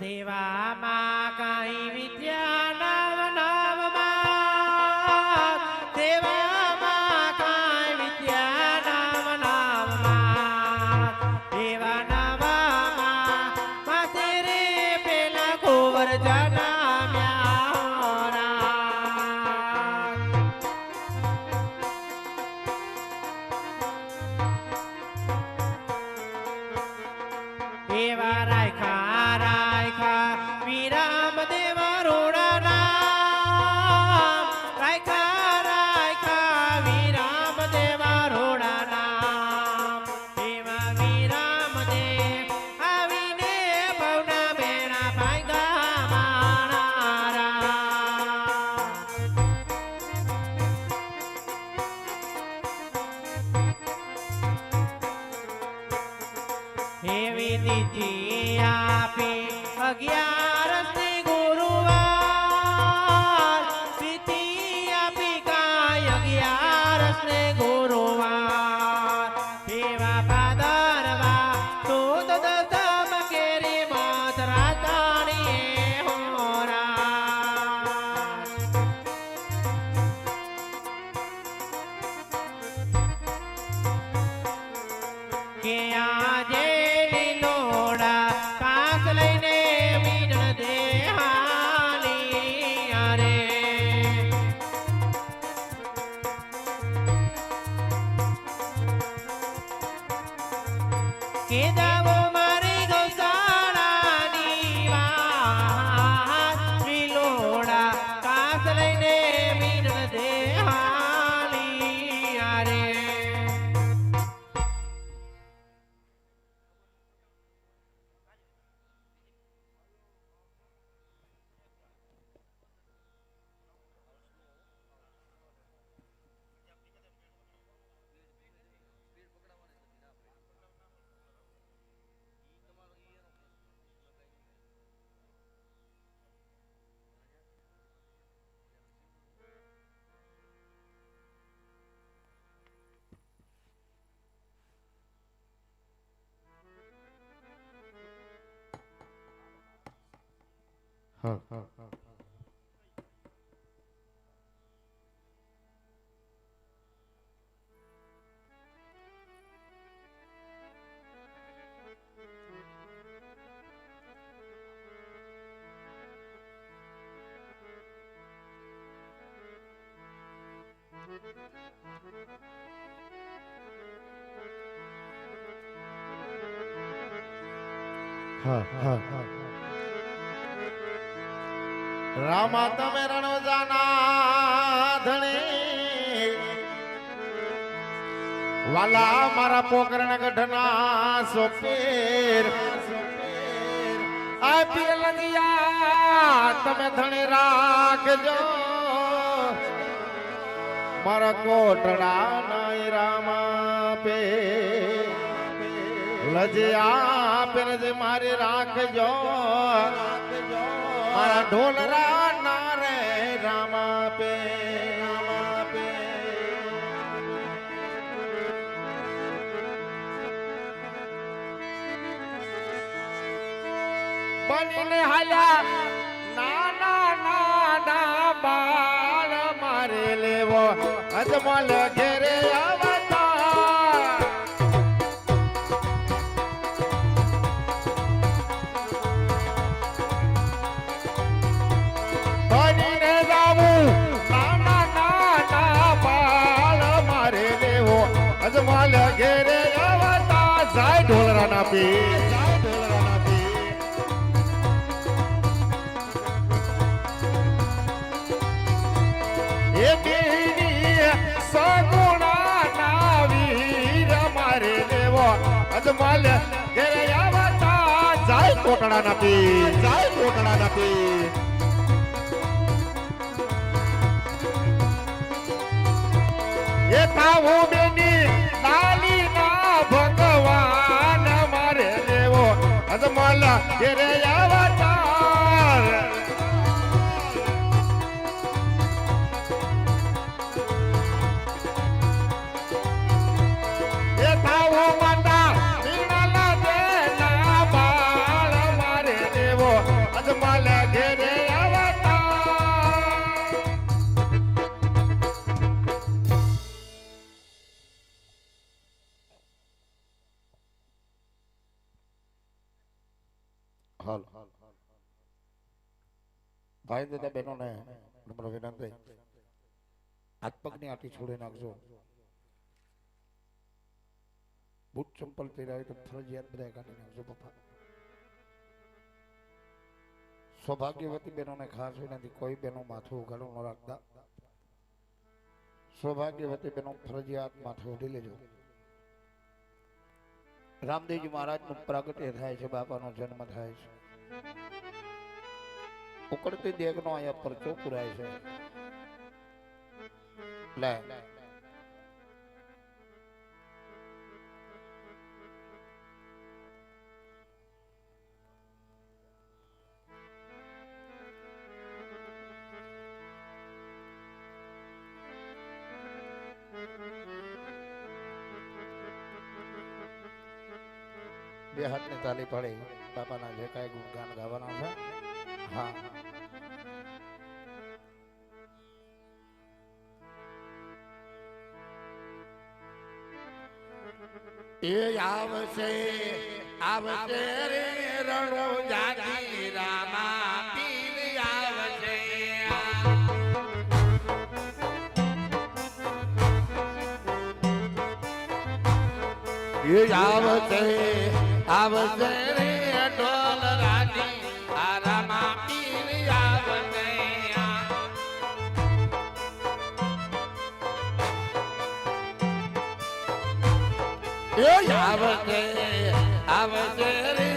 સેવામાં કાંઈ はい。はいはいはい。રામા, તમે રણોજાના ધણી વાલા, મારા પોકરણ ગઢના સોપેર. આ પીર લગિયા, તમે ધણી રાખજો. મારા કોટડા નાય રામા પે. લજ્યા પેર જે મારી રાખજો. મારા ઢોલરા ના રે રામા પે રામા પે. બનીને હાલ્યા, નાના નાના બાળ મારે લેવો અજમલ ઘેરે આવતા ઢોલરાના પી અજમલ ઘેરે આવતા જાય કોટડા ના પી જાય કોટડા ના પી એ થાવો અજમલ હાલ. ભાઈ દાદા બહેનોને નમ્ર વિનંતી. હાથ પગની આટી છોડી નાખજો. બૂટ ચંપલ પહેર્યા તો ફરજિયાત બધા કાઢી નાખજો, પપ્પા. સૌભાગ્યવતી બહેનોને ખાસ વિનંતી, કોઈ બહેનો માથું ઉઘાડું ન રાખતા. સૌભાગ્યવતી બહેનો ફરજિયાત માથું ઉડી લેજો. રામદેવજી મહારાજનું પ્રાગટ્ય થાય છે, બાપાનો જન્મ થાય છે. ઉકળતી દેગનો અહીંયા પરચો પુરાય છે. લે. તાલી પાડી. બાપાના જે કાંઈ ગુણગાન ગાવાના છે. હા. એ આવશે આવશે રે રણો જાગી રામા પીર આવશે. એ આવશે આવશે રે ઢોલ રાજી. આ રામા પીર આવશે આવશે આવશે રે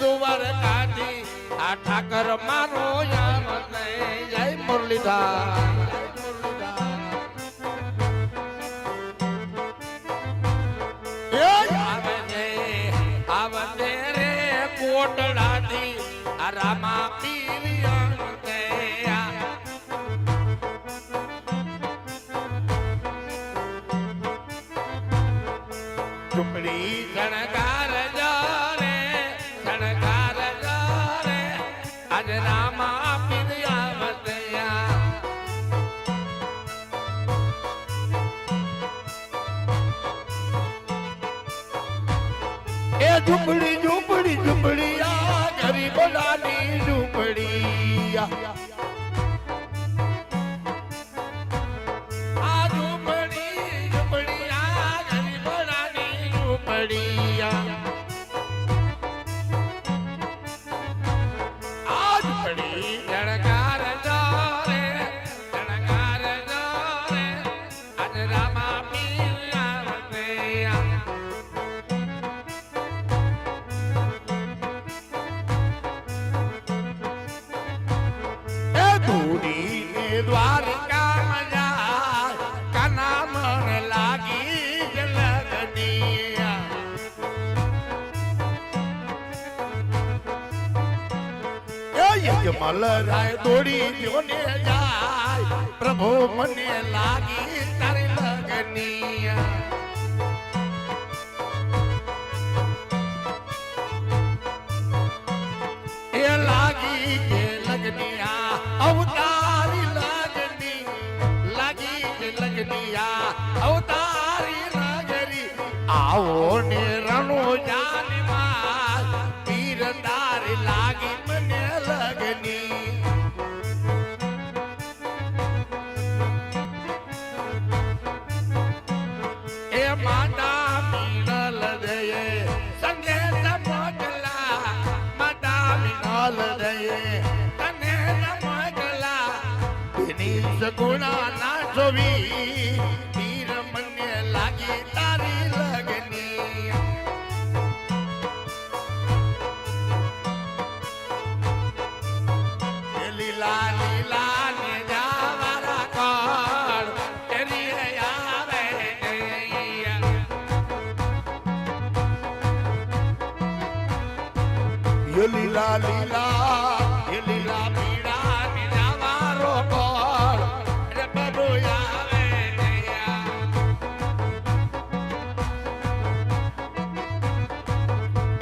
દુવાર કાઢી. આ ઠાકર મારો આવશે જય મુરલીધર. રામા પીર આવશે ચુંબડી શણગાર રે શણગાર રે આજ રામા યજમલ રાય દોડી જોને જાય. પ્રભુ મને લાગી તારી લગની. એ લાગી કે લગનિયા, અવતારી લાગની. લાગી કે લગનિયા, અવતારી લાગરી આવો ને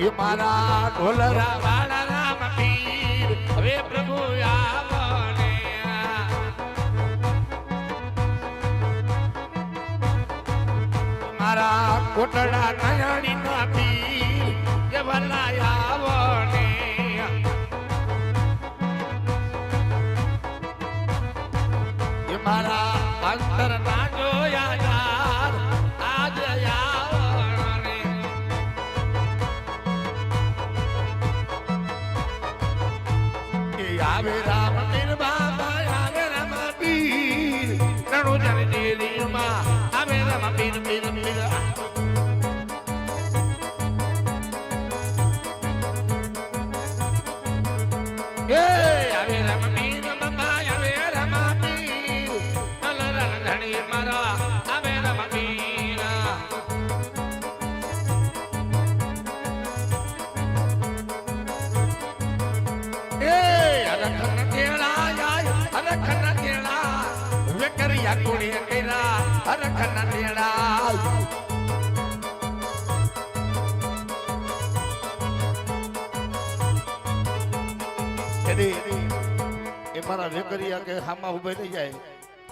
એ મારા ઢોલરા વાળા રામ પીર. હવે પ્રભુ આવને મારા કોટડા નયણી ના પીર એ વલા આવને મારા અંતરના આવે રામ પીર બાબા આવે રામ પીર રણુ જન આવે રામ પીર પીર પીર વેકરિયા કોડી કેરા અરખન કેળા એડી એ મારા વેકરિયા કે હામાં ઉભે થઈ જાય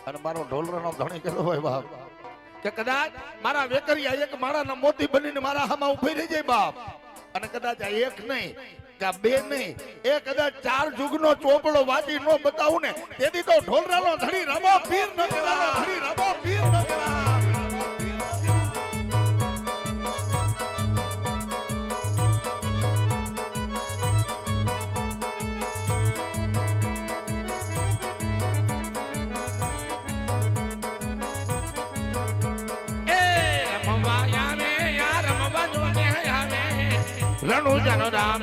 અને મારો ઢોલરાનો ધણી કેલો હોય બાપ. કે કદાચ મારા વેકરિયા એક માળાના મોતી બનીને મારા હામાં ઊભી રહી જાય બાપ. અને કદાચ આ એક નહીં કે બે નહીં એ કદાચ ચાર જુગનો ચોપડો વાંચી નો બતાવું ને તેથી તો ઢોલરાનો ધણી રમો પીર રમો પીર રણુ જન રામ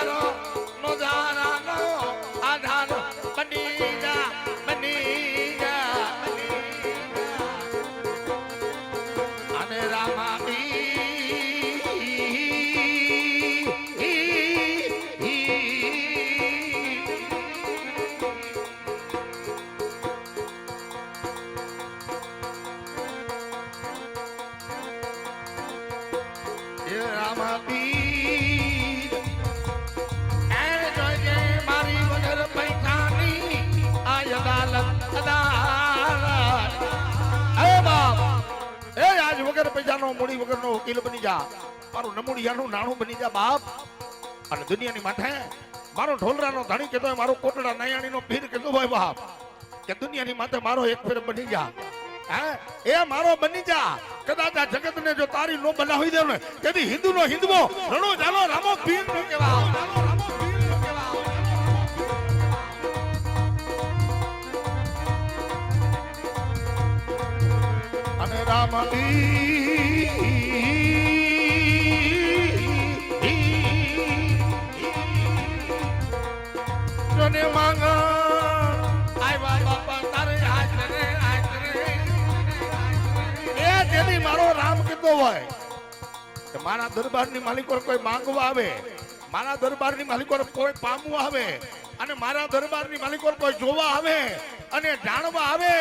Claro. પૈસાનો મૂડી વગરનો વકીલ બની જા. મારું નમૂડિયાનું નાણું બની જા, બાપ. અને દુનિયાની માથે મારો ઢોલરાનો ધણી કહેતો મારો કોટડા નયાણીનો પીર કહેતો ભાઈ બાપ. કે દુનિયાની માથે મારો એક ફેર બની જા. હે? એ મારો બની જા. કદાચ આ જગતને જો તારી નો બનાવી દે ને તેથી હિન્દુ નો હિન્દવો રણો જાલો, રામો પીર નો કહેવાય. રામો પીર નો માંગ આવ્યા તારે હાથ રે હાથ રે એ મારો રામ કીધો હોય મારા દરબારની માલિકો કોઈ માંગવા આવે, મારા દરબારની માલિકો કોઈ પામવા આવે અને મારા દરબારની માલિકો કોઈ જોવા આવે અને જાણવા આવે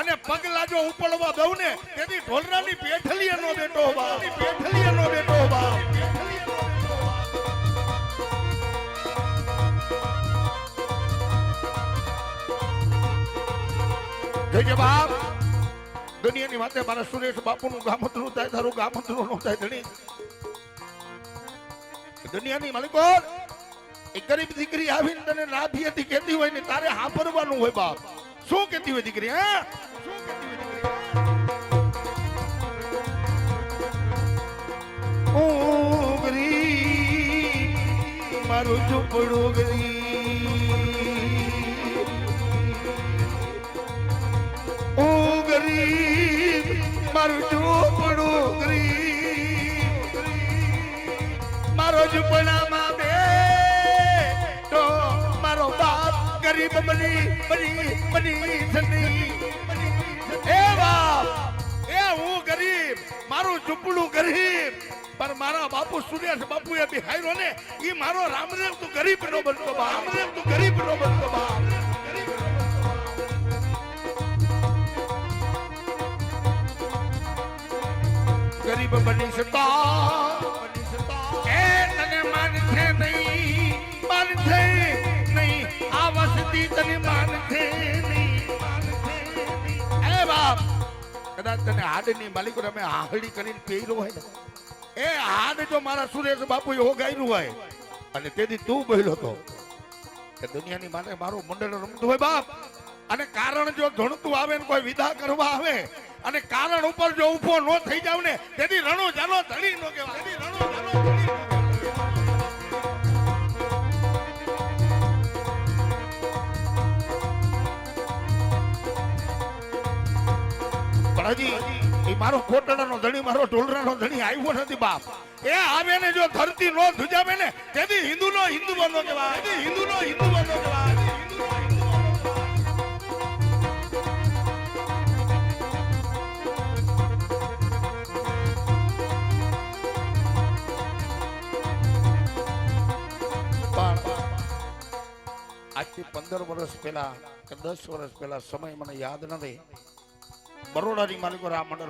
અને પગલા જો ઉપડવા દઉં ને તેથી ઢોલરાની પેઠલીએ નો બેટો બાપ નો બેટો બાપ. દુનિયાની વાતે મારા સુરેશ બાપુનું ગામતરું થાય, તારું ગામતરું નું થાય, ધણી. દુનિયાની માલિકો એક ગરીબ દીકરી આવીને તને નાથી હતી કેતી હોય ને તારે હાંભરવાનું હોય બાપ. શું કેતી હોય દીકરી, હા? શું ઉગરી મારું ઝૂંપડું ગરી ઓ મારું ઝૂંપડું ગરી મારો ઝૂંપડામાં બાપ ગરીબ બની બની બની સની એ બાપ એ હું ગરીબ મારું ઝૂંપડું ગરીબ, પણ મારા બાપુ સુરેશ બાપુ એ બિહાર્યો ને, ઈ મારો રામદેવ તું ગરીબ નો બનતો બા રામદેવ તું ગરીબ નો બનતો બા ગરીબ બની શકતા તને માનથે એ બાપ, કદાચ તને હાડની માલિકો તમે હાહડી કરીને પહેર્યો હોય એ હાડ જો મારા સુરેશ બાપુ એવો ગાયનું હોય, અને તેથી તું બોલ્યો હતો, કે દુનિયાની માટે મારું મંડળ રમતું હોય બાપ. અને કારણ જો ધણતું આવે ને કોઈ વિદા કરવા આવે, અને કારણ ઉપર જો ઊભો ન થઈ જાવ ને, તેથી રણો જાનો, ધણી નો કહેવાય. રણો જાનો પણ હજી, એ મારો કોટડાનો ધણી, મારો ઢોલરાનો ધણી આવ્યો નથી બાપ. એ આવે ને જો ધરતી નો ધુજાવે ને, તેથી હિન્દુ નો હિન્દુ બનો કહેવાય હિન્દુ નો હિન્દુ બનો કહેવાય. આજથી પંદર વર્ષ પહેલા કે દસ વર્ષ પહેલા સમય મને યાદ નથી. બરોડાની માલિકો આ મંડળ